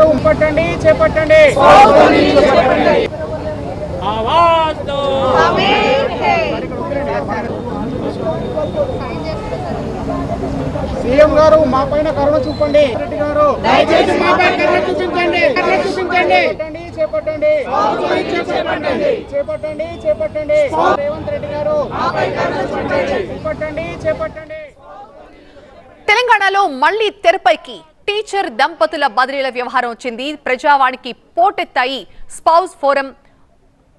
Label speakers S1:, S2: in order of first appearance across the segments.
S1: చేపట్టండి. ఆవాజ్ దో CM గారు మా పైన కరుణ చూపండి. రెడ్డి గారు. దయచేసి మా పైన కరుణ చూపించండి. కరుణ చూపించండి. చేపట్టండి చేపట్టండి. చేపట్టండి. చేపట్టండి రేవంత్ రెడ్డి గారు. చేపట్టండి చేపట్టండి.
S2: తెలంగాణలో మళ్ళీ తెరపైకి టీచర్ దంపతుల బదిలీల వ్యవహారం వచ్చింది. ప్రజావాణికి పోటెత్తాయి. స్పౌస్ ఫోరం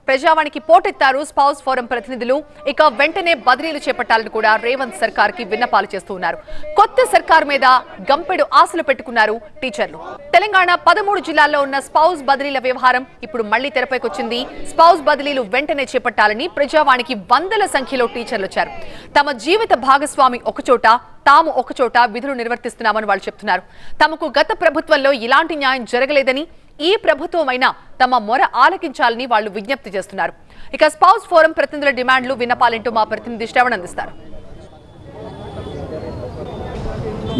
S2: ప్రజావాణికి పోటెత్తారు స్పౌస్ ఫోరం ప్రతినిధులు. ఇక వెంటనే బదిలీలు చేపట్టాలని కూడా రేవంత్ సర్కార్కి విన్నపాలు చేస్తున్నారు కొత్త సర్కార్ మీద గంపెడు ఆశలు పెట్టుకున్నారు టీచర్లు. తెలంగాణ పదమూడు జిల్లాల్లో ఉన్న స్పౌస్ బదిలీల వ్యవహారం ఇప్పుడు మళ్ళీ తెరపైకి వచ్చింది స్పౌస్ బదిలీలు వెంటనే చేపట్టాలని ప్రజావాణికి వందల సంఖ్యలో టీచర్లు వచ్చారు. తమ జీవిత భాగస్వామి ఒకచోట తాము ఒకచోట విధులు నిర్వర్తిస్తున్నామని వాళ్ళు చెప్తున్నారు. తమకు గత ప్రభుత్వంలో ఇలాంటి న్యాయం జరగలేదని ఈ ప్రభుత్వమైనా తమ మొర ఆలకించాలని వాళ్ళు విజ్ఞప్తి చేస్తున్నారు. ఇక స్పౌస్ ఫోరం ప్రతినిధుల డిమాండ్లు విన్నపాలంటూ మా ప్రతినిధి శ్రవణ్ అందిస్తారు.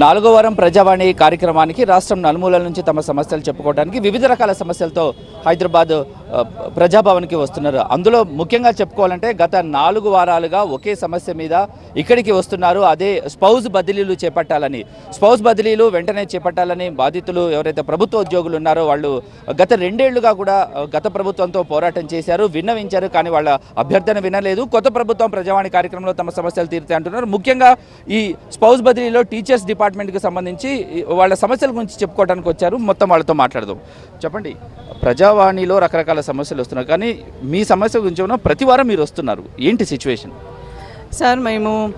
S3: నాలుగో వారం ప్రజావాణి కార్యక్రమానికి రాష్ట్రం నలుమూలల నుంచి తమ సమస్యలు చెప్పుకోవడానికి వివిధ రకాల సమస్యలతో హైదరాబాద్ ప్రజాభవన్కి వస్తున్నారు. అందులో ముఖ్యంగా చెప్పుకోవాలంటే గత నాలుగు వారాలుగా ఒకే సమస్య మీద ఇక్కడికి వస్తున్నారు. అదే స్పౌజ్ బదిలీలు చేపట్టాలని. స్పౌజ్ బదిలీలు వెంటనే చేపట్టాలని బాధితులు ఎవరైతే ప్రభుత్వ ఉద్యోగులు ఉన్నారో వాళ్ళు గత రెండేళ్ళుగా కూడా గత ప్రభుత్వంతో పోరాటం చేశారు విన్నవించారు కానీ వాళ్ళ అభ్యర్థన వినలేదు. కొత్త ప్రభుత్వం ప్రజావాణి కార్యక్రమంలో తమ సమస్యలు తీరుతాయి అంటున్నారు. ముఖ్యంగా ఈ స్పౌజ్ బదిలీలో టీచర్స్ డిపార్ట్మెంట్కి సంబంధించి వాళ్ళ సమస్యల గురించి చెప్పుకోవడానికి వచ్చారు. మొత్తం వాళ్ళతో మాట్లాడదాం. చెప్పండి. ప్రజావాణిలో రకరకాల సమస్యలు వస్తున్నాయి. కానీ మీ సమస్య గురించి ఏమన్నా ప్రతి వారం మీరు వస్తున్నారు. ఏంటి సిచ్యువేషన్
S4: సార్ మేము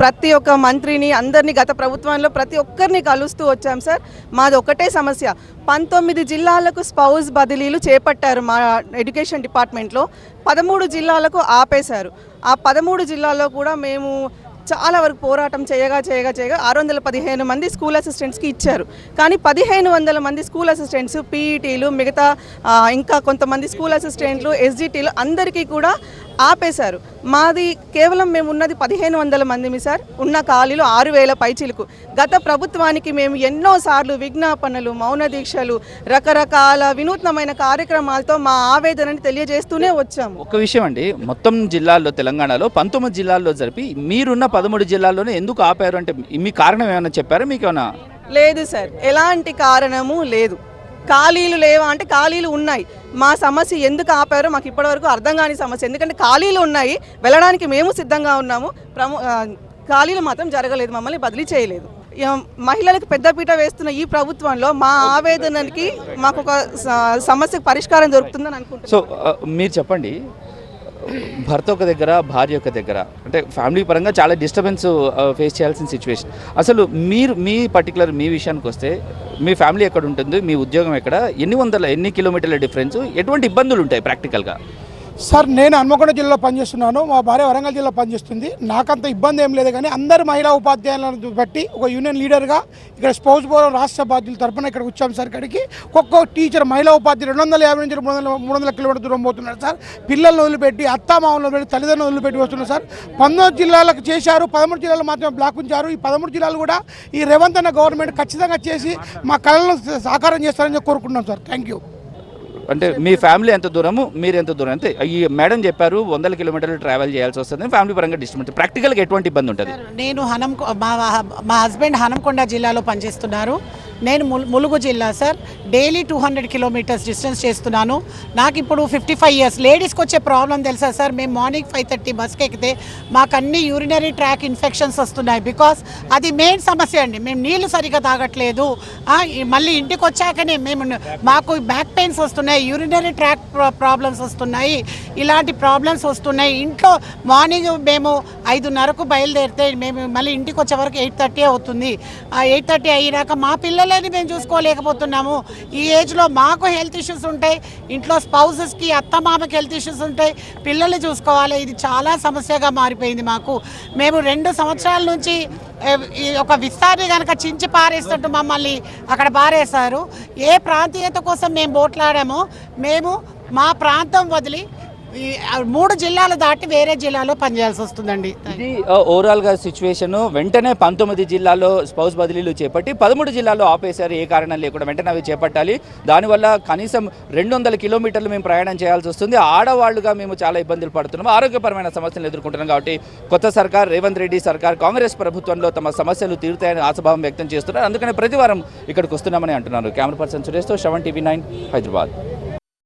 S4: ప్రతి ఒక్క మంత్రిని అందరినీ గత ప్రభుత్వంలో ప్రతి ఒక్కరిని కలుస్తూ వచ్చాం సార్. మాది ఒకటే సమస్య. పంతొమ్మిది జిల్లాలకు స్పౌజ్ బదిలీలు చేపట్టారు మా ఎడ్యుకేషన్ డిపార్ట్మెంట్లో. పదమూడు జిల్లాలకు ఆపేశారు. ఆ పదమూడు జిల్లాల్లో కూడా మేము చాలా వరకు పోరాటం చేయగా చేయగా చేయగా ఆరు వందల పదిహేను మంది స్కూల్ అసిస్టెంట్స్కి ఇచ్చారు. కానీ పదిహేను వందల మంది స్కూల్ అసిస్టెంట్స్ పీఈటీలు మిగతా ఇంకా కొంతమంది స్కూల్ అసిస్టెంట్లు ఎస్జిటీలు అందరికీ కూడా ఆపేశారు. మాది కేవలం మేము ఉన్నది పదిహేను వందల మందిమి సార్. ఉన్న ఖాళీలు ఆరు వేల పైచిలకు. గత ప్రభుత్వానికి మేము ఎన్నో సార్లు విజ్ఞాపనలు మౌన దీక్షలు రకరకాల వినూత్నమైన కార్యక్రమాలతో మా ఆవేదనని తెలియజేస్తూనే వచ్చాము.
S3: ఒక్క విషయం అండి. మొత్తం జిల్లాల్లో తెలంగాణలో పంతొమ్మిది జిల్లాల్లో జరిపి మీరున్న పదమూడు జిల్లాల్లోనే ఎందుకు ఆపారు అంటే మీ కారణం ఏమైనా చెప్పారా? మీకు ఏమైనా
S4: లేదు సార్. ఎలాంటి కారణము లేదు. ఖాళీలు లేవా అంటే ఖాళీలు ఉన్నాయి. మా సమస్య ఎందుకు ఆపారో మాకు ఇప్పటివరకు అర్థం కాని సమస్య. ఎందుకంటే ఖాళీలు ఉన్నాయి వెళ్ళడానికి మేము సిద్ధంగా ఉన్నాము. ప్రమో ఖాళీలు మాత్రం జరగలేదు మమ్మల్ని బదిలీ చేయలేదు. మహిళలకు పెద్దపీట వేస్తున్న ఈ ప్రభుత్వంలో మా ఆవేదనకి మాకు ఒక సమస్యకు పరిష్కారం దొరుకుతుందని అనుకుంటున్నాను.
S3: సో మీరు చెప్పండి. భర్త ఒక దగ్గర భార్య ఒక దగ్గర. అంటే ఫ్యామిలీ పరంగా చాలా డిస్టర్బెన్స్ ఫేస్ చేయాల్సిన సిచ్యువేషన్ అసలు మీరు మీ పర్టికులర్ మీ విషయానికి వస్తే మీ ఫ్యామిలీ ఎక్కడ ఉంటుంది మీ ఉద్యోగం ఎక్కడ ఎన్ని వందల ఎన్ని కిలోమీటర్ల డిఫరెన్స్ ఎటువంటి ఇబ్బందులు ఉంటాయి ప్రాక్టికల్గా
S5: సార్ నేను హన్మకొండ జిల్లాలో పనిచేస్తున్నాను. మా భార్య వరంగల్ జిల్లాలో పనిచేస్తుంది. నాకంత ఇబ్బంది ఏం లేదు కానీ అందరు మహిళా ఉపాధ్యాయులను బట్టి ఒక యూనియన్ లీడర్గా ఇక్కడ స్పౌస్ బోరం రాష్ట్ర బాధ్యుల తరపున ఇక్కడ వచ్చాం సార్ ఇక్కడికి. ఒక్కొక్క టీచర్ మహిళా ఉపాధ్యాయులు రెండు వందల యాభై నుంచి మూడు వందల మూడు వందల కిలోమీటర్ దూరం పోతున్నారు సార్. పిల్లలను వదిలిపెట్టి అత్తామామలను వదిలిపెట్టి తల్లిదండ్రులను వదిలిపెట్టి వస్తున్నారు సార్. పంతొమ్మిది జిల్లాలకు చేశారు పదమూడు జిల్లాలు మాత్రమే బ్లాక్ ఉంచారు ఈ పదమూడు జిల్లాలు కూడా ఈ రేవంత్ అన్న గవర్నమెంట్ ఖచ్చితంగా చేసి మా కళలను సాకారం చేస్తారని కోరుకుంటున్నాం సార్. థ్యాంక్ యూ
S3: అంటే మీ ఫ్యామిలీ ఎంత దూరము మీరు ఎంత దూరం? అంతే. ఈ మేడం చెప్పారు వందల కిలోమీటర్లు ట్రావెల్ చేయాల్సి వస్తుంది. ఫ్యామిలీ పరంగా డిస్టర్బెన్స్. ప్రాక్టికల్గా ఎటువంటి ఇబ్బంది ఉంటుంది
S6: నేను హనం మా మా హస్బెండ్ హనంకొండ జిల్లాలో పనిచేస్తున్నారు. నేను ము ములుగు జిల్లా sir. Daily two hundred kilometres distance చేస్తున్నాను. నాకు ఇప్పుడు ఫిఫ్టీ ఫైవ్ ఇయర్స్. లేడీస్కి వచ్చే ప్రాబ్లం తెలుసా సార్? మేము మార్నింగ్ ఫైవ్ థర్టీ బస్కి ఎక్కితే మాకు అన్ని యూరినరీ ట్రాక్ ఇన్ఫెక్షన్స్ వస్తున్నాయి. బికాస్ అది మెయిన్ సమస్య అండి. మేము నీళ్ళు సరిగా తాగట్లేదు. మళ్ళీ ఇంటికి వచ్చాకనే మేము మాకు బ్యాక్ పెయిన్స్ వస్తున్నాయి యూరినరీ ట్రాక్ ప్రాబ్లమ్స్ వస్తున్నాయి ఇలాంటి ప్రాబ్లమ్స్ వస్తున్నాయి. ఇంట్లో మార్నింగ్ మేము ఐదున్నరకు బయలుదేరితే మేము మళ్ళీ ఇంటికి వచ్చే వరకు ఎయిట్ థర్టీ అవుతుంది. ఆ ఎయిట్ థర్టీ అయ్యాక మా పిల్లలు పిల్లలని మేము చూసుకోలేకపోతున్నాము. ఈ ఏజ్లో మాకు హెల్త్ ఇష్యూస్ ఉంటాయి ఇంట్లో స్పౌజెస్కి అత్తమామకి హెల్త్ ఇష్యూస్ ఉంటాయి పిల్లల్ని చూసుకోవాలి. ఇది చాలా సమస్యగా మారిపోయింది మాకు. మేము రెండు సంవత్సరాల నుంచి ఒక విస్తారి కనుక చించి పారేసినట్టు మమ్మల్ని అక్కడ పారేశారు. ఏ ప్రాంతీయత కోసం మేము పోట్లాడామో మేము మా ప్రాంతం వదిలి మూడు జిల్లాలు దాటి వేరే జిల్లాలో పనిచేయాల్సి వస్తుందండి.
S3: ఇది ఓవరాల్గా సిచ్యువేషన్ వెంటనే పంతొమ్మిది జిల్లాలో స్పౌస్ బదిలీలు చేపట్టి పదమూడు జిల్లాలో ఆపేశారు ఏ కారణం లేకుండా వెంటనే అవి చేపట్టాలి. దానివల్ల కనీసం రెండు వందల కిలోమీటర్లు మేము ప్రయాణం చేయాల్సి వస్తుంది. ఆడవాళ్ళుగా మేము చాలా ఇబ్బందులు పడుతున్నాం. ఆరోగ్యపరమైన సమస్యలు ఎదుర్కొంటున్నాం కాబట్టి కొత్త సర్కార్ రేవంత్ రెడ్డి సర్కార్ కాంగ్రెస్ ప్రభుత్వంలో తమ సమస్యలు తీరుతాయని ఆశాభావం వ్యక్తం చేస్తున్నారు. అందుకనే ప్రతి వారం ఇక్కడికి వస్తున్నామని అంటున్నారు. కెమెరా పర్సన్ సురేష్తో సెవెన్ టీవీ నైన్ హైదరాబాద్.